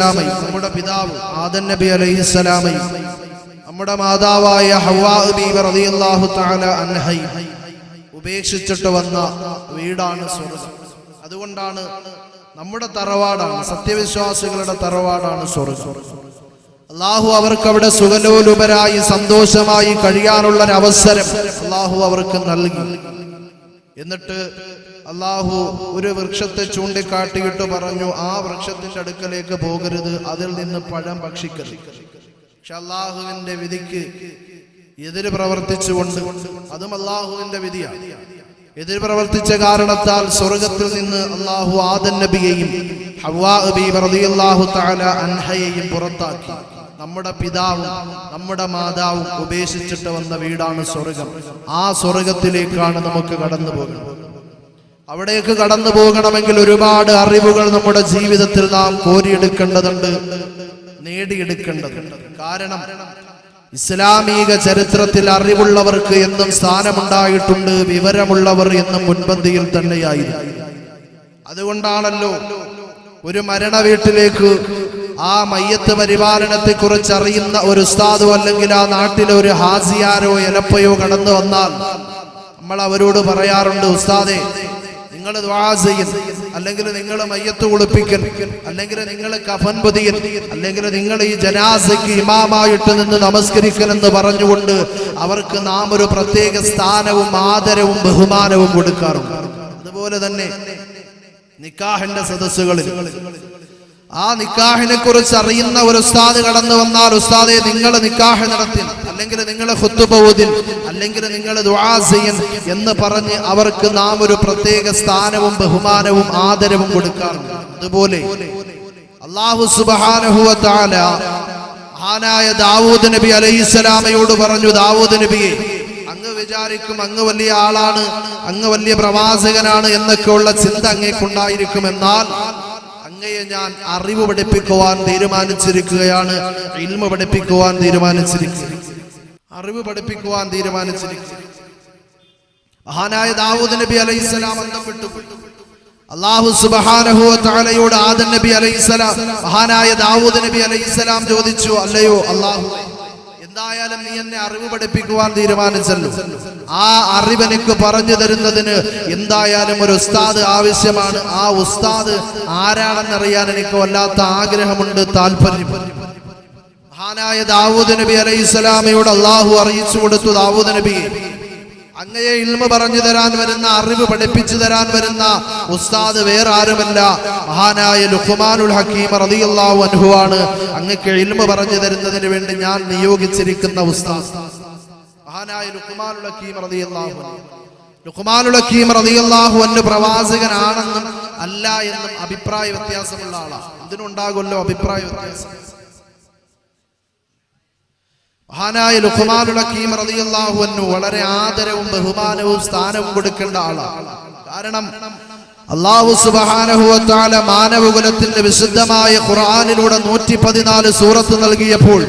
നമ്മുടെ പിതാവ് ആദൻ നബി അലൈഹിസ്സലാമൈ നമ്മുടെ മാതാവായ അൻഹൈ ഉപേക്ഷിച്ചിട്ട് വന്ന വീടാണ് സ്വർഗം. അതുകൊണ്ടാണ് നമ്മുടെ തറവാടാണ് സത്യവിശ്വാസികളുടെ തറവാടാണ് സ്വർഗം. അള്ളാഹു അവർക്ക് അവിടെ സുഖലോലുപരായി സന്തോഷമായി കഴിയാനുള്ള ഒരു അവസരം അള്ളാഹു അവർക്ക് നൽകി. എന്നിട്ട് അള്ളാഹു ഒരു വൃക്ഷത്തെ ചൂണ്ടിക്കാട്ടിയിട്ട് പറഞ്ഞു ആ വൃക്ഷത്തിന്റെ അടുക്കലേക്ക് പോകരുത് അതിൽ നിന്ന് പഴം ഭക്ഷിക്കരുത്. പക്ഷെ അള്ളാഹുവിന്റെ വിധിക്ക് എതിര് പ്രവർത്തിച്ചുകൊണ്ട് അതും അള്ളാഹുവിന്റെ വിധിയാണ്. എതിര് പ്രവർത്തിച്ച കാരണത്താൽ സ്വർഗത്തിൽ നിന്ന് അള്ളാഹു ആദൻ നബിയെയും ഹവ്വാ ബീവി റളിയല്ലാഹു തആല അൻഹയെയും പുറത്താക്കി. നമ്മുടെ പിതാവും നമ്മുടെ മാതാവും ഉപേക്ഷിച്ചിട്ട് വന്ന വീടാണ് സ്വർഗം. ആ സ്വർഗത്തിലേക്കാണ് നമുക്ക് കടന്നു പോകുന്നത്. അവിടേക്ക് കടന്നു പോകണമെങ്കിൽ ഒരുപാട് അറിവുകൾ നമ്മുടെ ജീവിതത്തിൽ നാം കോരിയെടുക്കേണ്ടതുണ്ട് നേടിയെടുക്കേണ്ടതുണ്ട്. കാരണം ഇസ്ലാമിക ചരിത്രത്തിൽ അറിവുള്ളവർക്ക് എന്നും സ്ഥാനമുണ്ടായിട്ടുണ്ട് വിവരമുള്ളവർ എന്നും മുൻപന്തിയിൽ തന്നെയായിരുന്നു. അതുകൊണ്ടാണല്ലോ ഒരു മരണ വീട്ടിലേക്ക് ആ മയ്യത്ത് പരിപാലനത്തെ കുറിച്ച് അറിയുന്ന ഒരു ഉസ്താദോ അല്ലെങ്കിൽ ആ നാട്ടിലെ ഒരു ഹാസിയാരോ എലപ്പയോ കടന്നു വന്നാൽ നമ്മൾ അവരോട് പറയാറുണ്ട് ഉസ്താദെ നിങ്ങൾ അല്ലെങ്കിൽ നിങ്ങൾ മയ്യത്ത് കുളിപ്പിക്കൽ. അല്ലെങ്കിൽ നിങ്ങൾ കഫൻ പൊതിയൽ. അല്ലെങ്കിൽ നിങ്ങൾ ഈ ജനാസയ്ക്ക് ഇമാമായിട്ട് നിന്ന് നമസ്കരിക്കൽ എന്ന് പറഞ്ഞുകൊണ്ട് അവർക്ക് നാം ഒരു പ്രത്യേക സ്ഥാനവും ആദരവും ബഹുമാനവും കൊടുക്കാറുണ്ട്. അതുപോലെ തന്നെ നിക്കാഹിന്റെ സദസ്സുകളിൽ ആ നിക്കാഹിനെ കുറിച്ച് അറിയുന്ന ഒരു ഉസ്താദ് കടന്നു വന്നാൽ ഉസ്താദെ നിങ്ങൾ നിക്കാഹ് നടത്തി അല്ലെങ്കിൽ നിങ്ങൾ ഹുത്തുബോദിൻ അല്ലെങ്കിൽ നിങ്ങൾ ദുആസയൻ എന്ന് പറഞ്ഞ് അവർക്ക് നാം ഒരു പ്രത്യേക സ്ഥാനവും ബഹുമാനവും ആദരവും കൊടുക്കാറുണ്ട് അതുപോലെ അള്ളാഹു സുബാനഹു ആനായ ദാവൂദ് നബി അലൈഹിസ്സലാമയോട് പറഞ്ഞു ദാവൂദ് നബിയെ അങ്ങ് വിചാരിക്കും അങ്ങ് വലിയ ആളാണ് അങ്ങ് വലിയ പ്രവാചകനാണ് എന്നൊക്കെയുള്ള ചിന്ത അങ്ങേക്കുണ്ടായിരിക്കും. എന്നാൽ അങ്ങയെ ഞാൻ അറിവ് പഠിപ്പിക്കുവാൻ തീരുമാനിച്ചിരിക്കുകയാണ് ഇൽമ പഠിപ്പിക്കുവാൻ തീരുമാനിച്ചിരിക്കുക അറിവ് പഠിപ്പിക്കുവാൻ തീരുമാനിച്ചിരിക്കുക മഹാനായ ദാവൂദ് നബി അലൈഹിസ്സലാം അന്തം വിട്ടുപോയി അള്ളാഹു സുബ്ഹാനഹു ആദൻ ആദം നബി അലൈഹിസ്സലാം മഹാനായ ദാവൂദ് നബി അലൈഹിസ്സലാം ചോദിച്ചു അല്ലയോ അള്ളാഹു എന്തായാലും നീ എന്നെ അറിവ് പഠിപ്പിക്കുവാൻ തീരുമാനിച്ചല്ലോ. ആ അറിവ് എനിക്ക് പറഞ്ഞു തരുന്നതിന് എന്തായാലും ഒരു ഉസ്താദ് ആവശ്യമാണ്. ആ ഉസ്താദ് ആരാണെന്നറിയാൻ എനിക്ക് വല്ലാത്ത ആഗ്രഹമുണ്ട് താല്പര്യം. മഹാനായ ദാവൂദ് നബി അലൈഹി സ്വലാമയോട് അള്ളാഹു അറിയിച്ചു കൊടുത്തു ദാവൂദ് നബിയെ അങ്ങയെ ഇൽമ പറഞ്ഞു തരാൻ വരുന്ന അറിവ് പഠിപ്പിച്ചു തരാൻ വരുന്ന ഉസ്താദ് വേറെ ആരുമല്ല മഹാനായ ലുഖ്മാനുൽ ഹക്കീം അൻഹു ആണ്. അങ്ങക്ക് ഇൽമ പറഞ്ഞു തരുന്നതിന് വേണ്ടി ഞാൻ നിയോഗിച്ചിരിക്കുന്ന ഉസ്താദ്. മഹാനായ ലുഖ്മാനുൽ ഹക്കീം റളിയല്ലാഹു അൻഹു. ലുഖ്മാനുൽ ഹക്കീം റളിയല്ലാഹു അൻഹു പ്രവാചകനാണെന്നും അല്ല എന്നും അഭിപ്രായ വ്യത്യാസമുള്ള ആളാണ് ഇതിനുണ്ടാകുമല്ലോ അഭിപ്രായ വ്യത്യാസം? മഹാനായ കീം റളിയല്ലാഹു അൻഹു വളരെ ആദരവും ബഹുമാനവും സ്ഥാനവും കൊടുക്കേണ്ട ആളാണ് കാരണം അള്ളാഹു തആല മാനവകുലത്തിന്റെ വിശുദ്ധമായ ഖുർആനിലൂടെ നൂറ്റി പതിനാല് സൂറത്ത് നൽകിയപ്പോൾ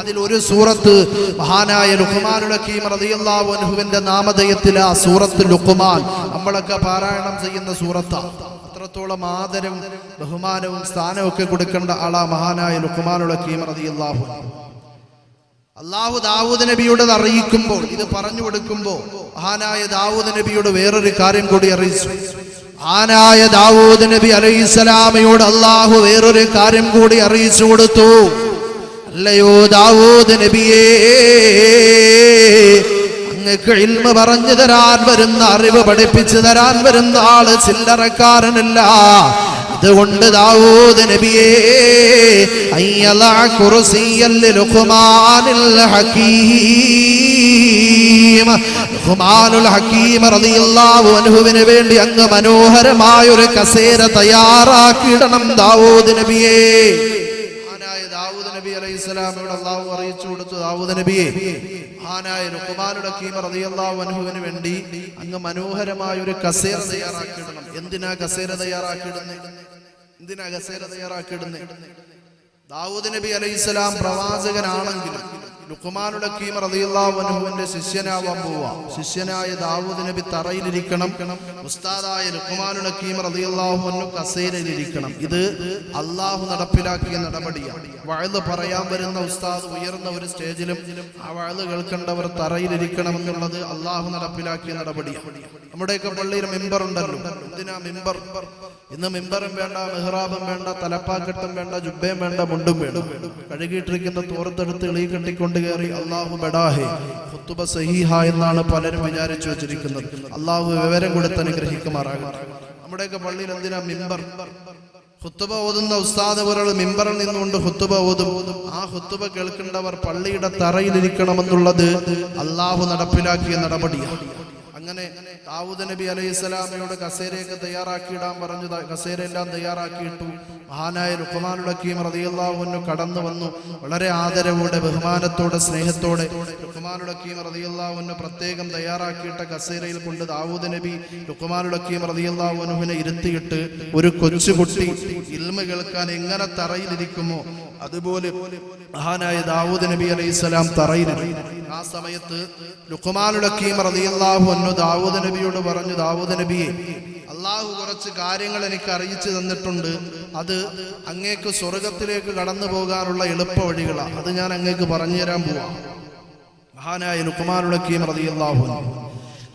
അതിൽ ഒരു സൂറത്ത് മഹാനായ ലുഖ്മാനുൽ ഹക്കീം റളിയല്ലാഹു അൻഹുവിന്റെ നാമധേയത്തിൽ ആ സൂറത്ത് ലുഖ്മാൻ നമ്മളൊക്കെ പാരായണം ചെയ്യുന്ന സൂറത്താണ് അത്രത്തോളം ആദരവും ബഹുമാനവും സ്ഥാനവും ഒക്കെ കൊടുക്കേണ്ട ആളാ മഹാനായ ലുഹുമാനുള്ള റളിയല്ലാഹു അള്ളാഹു ദാവൂദ് നബിയോട് അറിയിക്കുമ്പോൾ ഇത് പറഞ്ഞു കൊടുക്കുമ്പോൾ മഹാനായ ദാവൂദ് നബിയുടെ വേറൊരു കാര്യം കൂടി അറിയിച്ചു. ആനായ ദാവൂദ് നബി അലൈഹിസ്സലാമയോട് അള്ളാഹു വേറൊരു കാര്യം കൂടി അറിയിച്ചു കൊടുത്തു. അല്ലയോ ദാവൂദ് നബിയേ അങ്ങക്ക് ഇൽമ പറഞ്ഞു തരാൻ വരുന്ന അറിവ് പഠിപ്പിച്ചു തരാൻ വരുന്ന ആൾ ചില്ലറക്കാരനല്ല. അതുകൊണ്ട് ദാവൂദ് നബിയേ അയ്യലാ കുർസിയൽ ലുഖ്മാനിൽ ഹകീം ലുഖ്മാനുൽ ഹകീം റളിയല്ലാഹു അൻഹുവിന് വേണ്ടി അങ്ങ് മനോഹരമായ ഒരു കസേര തയ്യാറാക്കിയിടണം ദാവൂദ് നബിയേ. ദാവൂദ് നബി അലൈഹിസ്സലാം ഇവിടെ അള്ളാഹു അറിയിച്ചു കൊടുത്തു. ദാവൂദ് നബിയെ മഹാനായ ലുഖ്മാനുൽ കീമ റളിയല്ലാഹു അൻഹുവിന് വേണ്ടി അങ്ങ് മനോഹരമായ ഒരു കസേര തയ്യാറാക്കിയിടണം. എന്തിനാ കസേര തയ്യാറാക്കിയിടുന്നത് എന്തിനാ കസേര തയ്യാറാക്കിയിടുന്നത് ദാവൂദ് നബി അലൈഹിസ്സലാം പ്രവാചകനാണെങ്കിലും ലുക്കുമാനുൽ കീമർ റളിയല്ലാഹു അൻഹുവിന്റെ ശിഷ്യനാവാൻ പോവാ. ശിഷ്യനായ ദാവൂദ് നബി തറയിലിരിക്കണം. ഉസ്താദായ ലുക്കുമാനുടെ കീമർ അൻഹു കസേരയിലിരിക്കണം. ഇത് അള്ളാഹു നടപ്പിലാക്കിയ നടപടിയാണ് വഴുത് പറയാൻ വരുന്ന ഉസ്താദ് ഉയർന്ന ഒരു സ്റ്റേജിലും ആ വഴുത് കേൾക്കേണ്ടവർ തറയിലിരിക്കണം എന്നുള്ളത് അള്ളാഹു നടപ്പിലാക്കിയ നടപടിയാണ് നമ്മുടെയൊക്കെ പള്ളിയിൽ മെമ്പർ ഉണ്ടല്ലോ. എന്തിനാ മെമ്പർ? ഇന്ന് മെമ്പറും വേണ്ട മെഹ്റാബും വേണ്ട തലപ്പാക്കെട്ടും വേണ്ട ജുബയും വേണ്ട മുണ്ടും വേണം കഴുകിയിട്ടിരിക്കുന്ന തോർത്തെടുത്ത് ഇളി കെട്ടിക്കൊണ്ട് കയറി അള്ളാഹു ബഡാഹെ ഖുത്തുബ സഹീഹ എന്നാണ് പലരും വിചാരിച്ചു വെച്ചിരിക്കുന്നത്. അള്ളാഹു വിവരം കൊടുത്ത് അനുഗ്രഹിക്കുമാറാകട്ടെ. നമ്മുടെയൊക്കെ പള്ളിയിൽ എന്തിനാ മിമ്പർ? ഹുത്തുബ ഓതുന്ന ഉസ്താദ് പോലുള്ള മിമ്പറിൽ നിന്നുകൊണ്ട് ഹുത്തുബ ഓതും. ആ ഹുത്തുബ കേൾക്കേണ്ടവർ പള്ളിയുടെ തറയിലിരിക്കണമെന്നുള്ളത് അള്ളാഹു നടപ്പിലാക്കിയ നടപടിയാണ്. അങ്ങനെ ദാവൂദ് നബി അലൈഹി സ്വലാമയോട് കസേരയൊക്കെ തയ്യാറാക്കിയിടാൻ പറഞ്ഞു ദാ- കസേരയെല്ലാം തയ്യാറാക്കിയിട്ടു. മഹാനായ റുഹ്മാനുടക്കീം റതിയുള്ള കടന്നു വന്നു. വളരെ ആദരവോടെ ബഹുമാനത്തോടെ സ്നേഹത്തോടെ റുഹ്മാനുടക്കീം റതിയല്ലാഹുവിന് പ്രത്യേകം തയ്യാറാക്കിയിട്ട കസേരയിൽ കൊണ്ട് ദാവൂദ് നബി റുഹ്മാനുടക്കീം റതിയല്ലാഹുവിനെ ഇരുത്തിയിട്ട് ഒരു കൊച്ചുകുട്ടി ഇൽമ കേൾക്കാൻ എങ്ങനെ തറയിലിരിക്കുമോ? അതുപോലെ മഹാനായ ദാവൂദ് നബി അലൈഹി സ്വലാം തറയിലിരുന്നു ആ സമയത്ത് ലുക്കുമാനുടക്കീം റതിയല്ലാഹു അന്നു ദാവൂദ് നബിയോട് പറഞ്ഞു ദാവൂദ് നബിയെ അള്ളാഹു കുറച്ച് കാര്യങ്ങൾ എനിക്ക് അറിയിച്ചു തന്നിട്ടുണ്ട്. അത് അങ്ങേക്ക് സ്വർഗത്തിലേക്ക് കടന്നു പോകാനുള്ള എളുപ്പ വഴികളാണ് അത് ഞാൻ അങ്ങേക്ക് പറഞ്ഞുതരാൻ പോവാം. മഹാനായ ലുക്കുമാനുൽ റതിയല്ലാഹു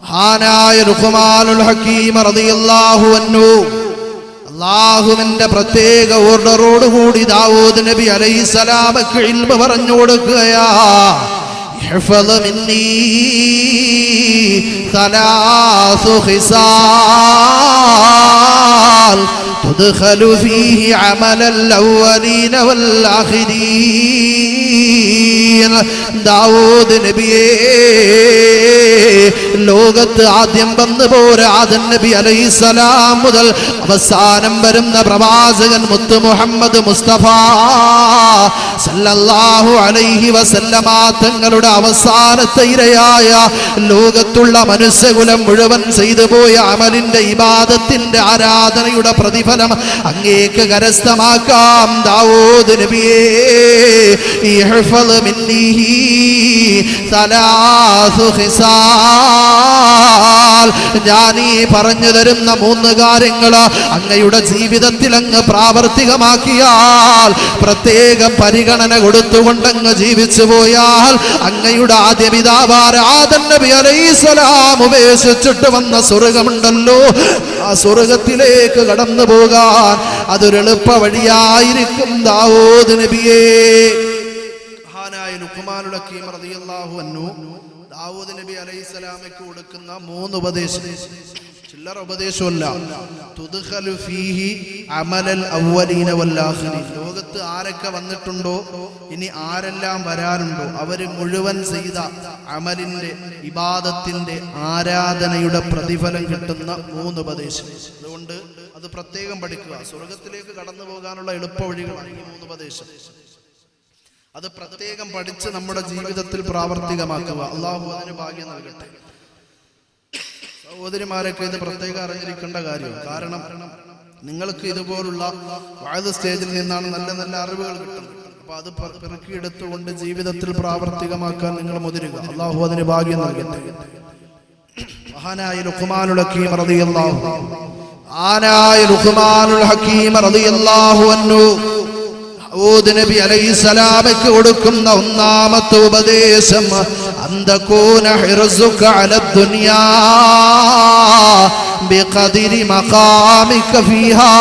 മഹാനായ ലുക്കുമാനുൽ ഹക്കീം റതിയല്ലാഹു അൻഹു അള്ളാഹുവിന്റെ പ്രത്യേക ഓർഡറോട് കൂടി ദാവൂദ് നബി അലൈസലാമക്ക് ഇൽമ പറഞ്ഞു കൊടുക്കുകയാ. ഖിസാൽ تدخل فيه عمل الأولين والآخرين ദാവൂദ് നബിയേ ലോകത്ത് ആദ്യം വന്നു പോരെ ആദൻ നബി അലൈഹിസ്സലാം മുതൽ അവസാനം വരുന്ന പ്രവാചകൻ മുത്ത് മുഹമ്മദ് മുസ്തഫ സല്ലല്ലാഹു അലൈഹി വസല്ലമ തങ്ങളുടെ അവസാനത്തെ ഇരയായ ലോകത്തുള്ള മനുഷ്യകുലം മുഴുവൻ ചെയ്തു പോയ അമലിന്റെ ഇബാദത്തിന്റെ ആരാധനയുടെ പ്രതിഫലം അങ്ങേക്ക് കരസ്ഥമാക്കാം. ദാവൂദ് നബിയേ സലാസു മിന്നീ ഞാൻ ഈ പറഞ്ഞു തരുന്ന മൂന്ന് കാര്യങ്ങൾ അങ്ങയുടെ ജീവിതത്തിൽ അങ്ങ് പ്രാവർത്തികമാക്കിയാൽ പ്രത്യേക പരിഗണന കൊടുത്തുകൊണ്ട് അങ്ങ് ജീവിച്ചു പോയാൽ അങ്ങയുടെ ആദ്യ പിതാവാര നബി അലൈസലാം ഉപേക്ഷിച്ചിട്ട് വന്ന സ്വർഗമുണ്ടല്ലോ. ആ സ്വർഗത്തിലേക്ക് കടന്നു പോകാൻ അതൊരു എളുപ്പ വഴിയായിരിക്കും ദാവൂദ് നബിയേ. മഹാനായ ലുക്മാനുൽ ഹക്കീം നബി അലൈഹിസ്സലാമയ്ക്ക് കൊടുക്കുന്ന മൂന്ന് ഉപദേശം. ചില്ലറ ഉപദേശമല്ല. ലോകത്ത് ആരൊക്കെ വന്നിട്ടുണ്ടോ? ഇനി ആരെല്ലാം വരാനുണ്ടോ അവർ മുഴുവൻ ചെയ്ത അമലിന്റെ ഇബാദത്തിന്റെ ആരാധനയുടെ പ്രതിഫലം കിട്ടുന്ന മൂന്ന് ഉപദേശം. അതുകൊണ്ട് അത് പ്രത്യേകം പഠിക്കുക. സ്വർഗത്തിലേക്ക് കടന്നു പോകാനുള്ള എളുപ്പ വഴികളാണ് ഈ മൂന്ന് ഉപദേശം. അത് പ്രത്യേകം പഠിച്ച് നമ്മുടെ ജീവിതത്തിൽ പ്രാവർത്തികമാക്കുക. അള്ളാഹു അതിന് ഭാഗ്യം നൽകട്ടെ. സഹോദരിമാരൊക്കെ ഇത് പ്രത്യേകം അറിഞ്ഞിരിക്കേണ്ട കാര്യം. കാരണം നിങ്ങൾക്ക് ഇതുപോലുള്ള വയത് സ്റ്റേജിൽ നിന്നാണ് നല്ല നല്ല അറിവുകൾ കിട്ടുന്നത്. അപ്പൊ അത് പിറക്കിയെടുത്തുകൊണ്ട് ജീവിതത്തിൽ പ്രാവർത്തികമാക്കാൻ നിങ്ങൾ മുതിരുക. അള്ളാഹു അതിന് ഭാഗ്യം നൽകട്ടെ. മഹാനായ ലുഖ്മാനുൽ ഹക്കീം റളിയല്ലാഹു ആനായ റളിയല്ലാഹു അൻഹു. ദാവൂദ് നബി അലൈഹിസ്സലാമയ്ക്ക് കൊടുക്കുന്ന ഒന്നാമത്തെ ഉപദേശം അന്തകൂന ഹിർസുക അല ദുനിയാ ബിഖദരി മഖാമിക ഫീഹാ.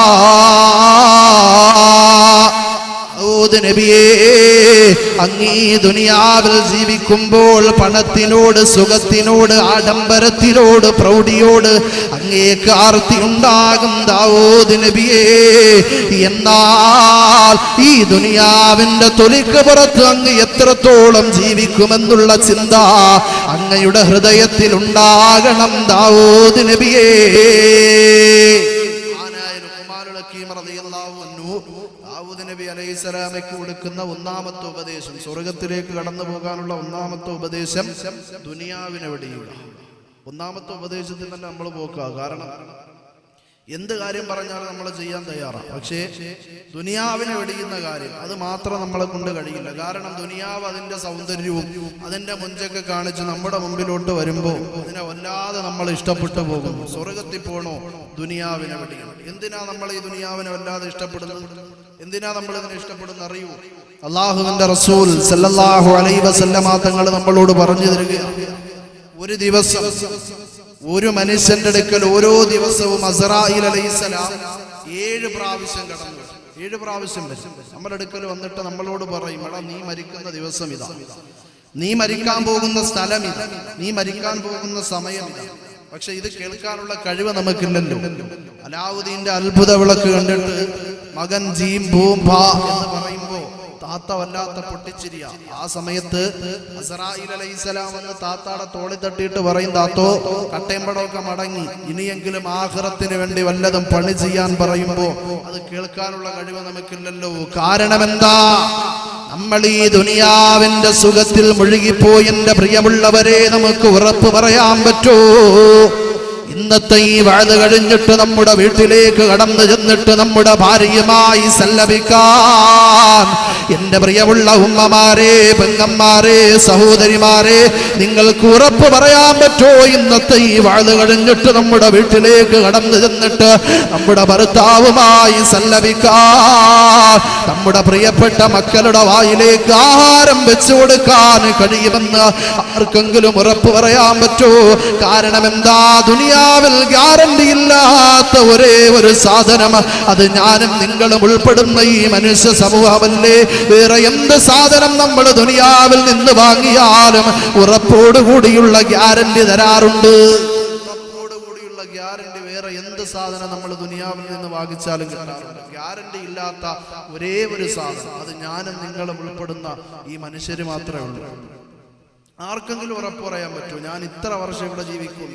അങ്ങീ ദുനിയാവിൽ ജീവിക്കുമ്പോൾ പണത്തിനോട് സുഖത്തിനോട് ആഡംബരത്തിനോട് പ്രൗഢിയോട് അങ്ങേക്ക് ആർത്തി ഉണ്ടാകും ദാവൂദ് നബിയേ. എന്നാൽ ഈ ദുനിയാവിന്റെ തൊലിക്ക് പുറത്ത് അങ്ങ് എത്രത്തോളം ജീവിക്കുമെന്നുള്ള ചിന്ത അങ്ങയുടെ ഹൃദയത്തിൽ ഉണ്ടാകണം ദാവൂദ് നബിയേ മഹാനായ ലുഖ്മാനുൽ ഹക്കീം റളിയല്ലാഹു അൻഹു ദാവൂദ് നബി അലൈഹി സ്വലാമയ്ക്ക് കൊടുക്കുന്ന ഒന്നാമത്തെ ഉപദേശം സ്വർഗത്തിലേക്ക് കടന്നു പോകാനുള്ള ഒന്നാമത്തെ ഉപദേശം ദുനിയാവിനെ വെടിയുക ഒന്നാമത്തെ ഉപദേശത്തിൽ തന്നെ നമ്മൾ പോക്കുക. കാരണം എന്ത് കാര്യം പറഞ്ഞാലും നമ്മൾ ചെയ്യാൻ തയ്യാറാണ്. പക്ഷേ ദുനിയാവിനെ വെടിയുന്ന കാര്യം അത് മാത്രം നമ്മളെ കൊണ്ട് കഴിയില്ല. കാരണം ദുനിയാവ് അതിന്റെ സൗന്ദര്യവും അതിന്റെ മുഞ്ചൊക്കെ കാണിച്ച് നമ്മുടെ മുമ്പിലോട്ട് വരുമ്പോൾ അതിനെ വല്ലാതെ നമ്മൾ ഇഷ്ടപ്പെട്ടു പോകുന്നു. സ്വർഗത്തിൽ പോണോ? ദുനിയാവിനെ വെടിയണം എന്തിനാ നമ്മൾ ഈ ദുനിയാവിനെ വല്ലാതെ ഇഷ്ടപ്പെടുന്നത്? എന്തിനാ നമ്മൾ ഇതിനെ ഇഷ്ടപ്പെടുന്ന അറിയൂ. അള്ളാഹുവിന്റെ റസൂൽ സല്ലല്ലാഹു അലൈഹി വസല്ലമ തങ്ങൾ നമ്മളോട് പറഞ്ഞു തരികയാണ്. ഒരു ദിവസം ഒരു മനുഷ്യന്റെ അടുക്കൽ ഓരോ ദിവസവും അസറായിൽ അലൈഹിസ്സലാം ഏഴ് പ്രാവശ്യം കടന്നു ഏഴ് പ്രാവശ്യം വരും. നമ്മുടെ അടുക്കൽ വന്നിട്ട് നമ്മളോട് പറയും എടാ നീ മരിക്കുന്ന ദിവസം ഇതാ. നീ മരിക്കാൻ പോകുന്ന സ്ഥലം ഇതാ. നീ മരിക്കാൻ പോകുന്ന സമയം ഇതാ. പക്ഷെ ഇത് കേൾക്കാനുള്ള കഴിവ് നമുക്കില്ലല്ലോ. അലാവുദ്ദീന്റെ അത്ഭുത വിളക്ക് കണ്ടിട്ട് മകൻ ജീം ഭൂം എന്ന് പറയുമ്പോ താത്ത വല്ലാത്ത പൊട്ടിച്ചിരിയ. ആ സമയത്ത് എന്ന് താത്താടെ തോളി തട്ടിയിട്ട് പറയും താത്തോ കട്ടയമ്പടമൊക്കെ മടങ്ങി. ഇനിയെങ്കിലും ആഹ്റത്തിന് വേണ്ടി വല്ലതും പണി ചെയ്യാൻ പറയുമ്പോ അത് കേൾക്കാനുള്ള കഴിവ് നമുക്കില്ലല്ലോ. കാരണം എന്താ നമ്മൾ ഈ ദുനിയാവിന്റെ സുഖത്തിൽ മുഴുകിപ്പോയി. എന്റെ പ്രിയമുള്ളവരെ നമുക്ക് ഉറപ്പ് പറയാൻ പറ്റൂ. ഇന്നത്തെ ഈ വാഴ കഴിഞ്ഞിട്ട് നമ്മുടെ വീട്ടിലേക്ക് കടന്നു ചെന്നിട്ട് നമ്മുടെ ഭാര്യയുമായി സല്ലപിക്കാൻ. എന്റെ പ്രിയമുള്ള ഉമ്മമാരെ പെങ്ങന്മാരെ സഹോദരിമാരെ നിങ്ങൾക്ക് ഉറപ്പ് പറയാൻ പറ്റോ? ഇന്നത്തെ ഈ വാഴ കഴിഞ്ഞിട്ട് നമ്മുടെ വീട്ടിലേക്ക് കടന്നു ചെന്നിട്ട് നമ്മുടെ ഭർത്താവുമായി സല്ലപിക്കാൻ. നമ്മുടെ പ്രിയപ്പെട്ട മക്കളുടെ വായിലേക്ക് ആഹാരം വെച്ചു കൊടുക്കാൻ കഴിയുമെന്ന് ആർക്കെങ്കിലും ഉറപ്പ് പറയാൻ പറ്റോ? കാരണം എന്താ? ദുനിയാവിൽ ഗ്യാരണ്ടി ഇല്ലാത്ത ഒരേ ഒരു സാധനം അത് ഞാനും നിങ്ങളും ഉൾപ്പെടുന്ന ഈ മനുഷ്യ സമൂഹമല്ലേ? വേറെ എന്ത് സാധനം നമ്മൾ ദുനിയാവിൽ നിന്ന് വാങ്ങിയാലും ഉറപ്പോടുകൂടിയുള്ള ഗ്യാരണ്ടി തരാറുണ്ട്. ഗ്യാരണ്ടി വേറെ എന്ത് സാധനം നമ്മൾ ദുനിയാവിൽ നിന്ന് വാങ്ങിച്ചാലും കിട്ടാറുണ്ട്. ഗ്യാരണ്ടി ഇല്ലാത്ത ഒരേ ഒരു സാധനം. അത് ഞാനും നിങ്ങളും ഉൾപ്പെടുന്ന ഈ മനുഷ്യര് മാത്രമേ ഉള്ളൂ. ആർക്കെങ്കിലും ഉറപ്പ് പറയാൻ പറ്റുമോ? ഞാൻ ഇത്ര വർഷം ഇവിടെ ജീവിക്കും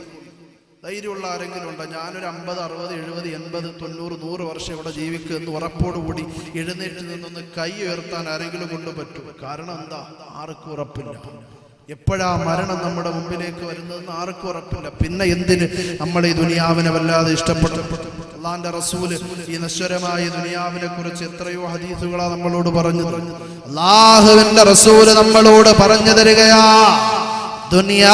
ധൈര്യമുള്ള ആരെങ്കിലും ഉണ്ടോ? ഞാനൊരു അമ്പത് അറുപത് എഴുപത് എൺപത് തൊണ്ണൂറ് നൂറ് വർഷം ഇവിടെ ജീവിക്കുക എന്ന് ഉറപ്പോടുകൂടി എഴുന്നേറ്റ് നിന്നൊന്ന് കൈ ഉയർത്താൻ ആരെങ്കിലും കൊണ്ട് പറ്റും. കാരണം എന്താ? ആർക്കും ഉറപ്പില്ല. എപ്പോഴാ മരണം നമ്മുടെ മുമ്പിലേക്ക് വരുന്നതെന്ന് ആർക്കും ഉറപ്പില്ല. പിന്നെ എന്തിന് നമ്മൾ ഈ ദുനിയാവിനെ വല്ലാതെ ഇഷ്ടപ്പെട്ടു? അള്ളാന്റെ റസൂൽ ഈ നശ്വരമായ ദുനിയാവിനെ കുറിച്ച് എത്രയോ ഹദീസുകളാ നമ്മളോട് പറഞ്ഞു പറഞ്ഞു അള്ളാഹുവിന്റെ റസൂൽ നമ്മളോട് പറഞ്ഞു തരികയാ ദുനിയാ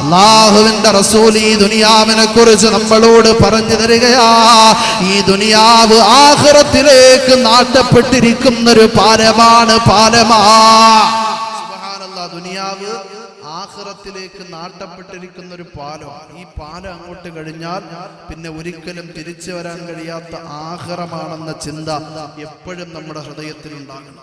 അള്ളാഹുവിന്റെ റസൂൽ ഈ ദുനിയാവിനെ കുറിച്ച് നമ്മളോട് പറഞ്ഞു തരികയാ. ഈ ദുനിയാവ് ആഹ്റത്തിലേക്ക് നാട്ടപ്പെട്ടിരിക്കുന്ന ഒരു പാലമാണ് പാലമാ. ദുനിയാവ് ആഹ്റത്തിലേക്ക് നാട്ടപ്പെട്ടിരിക്കുന്ന ഒരു പാലം. ഈ പാലം അങ്ങോട്ട് കഴിഞ്ഞാൽ പിന്നെ ഒരിക്കലും തിരിച്ചു വരാൻ കഴിയാത്ത ആഹ്റമാണെന്ന ചിന്ത എപ്പോഴും നമ്മുടെ ഹൃദയത്തിൽ ഉണ്ടാകണം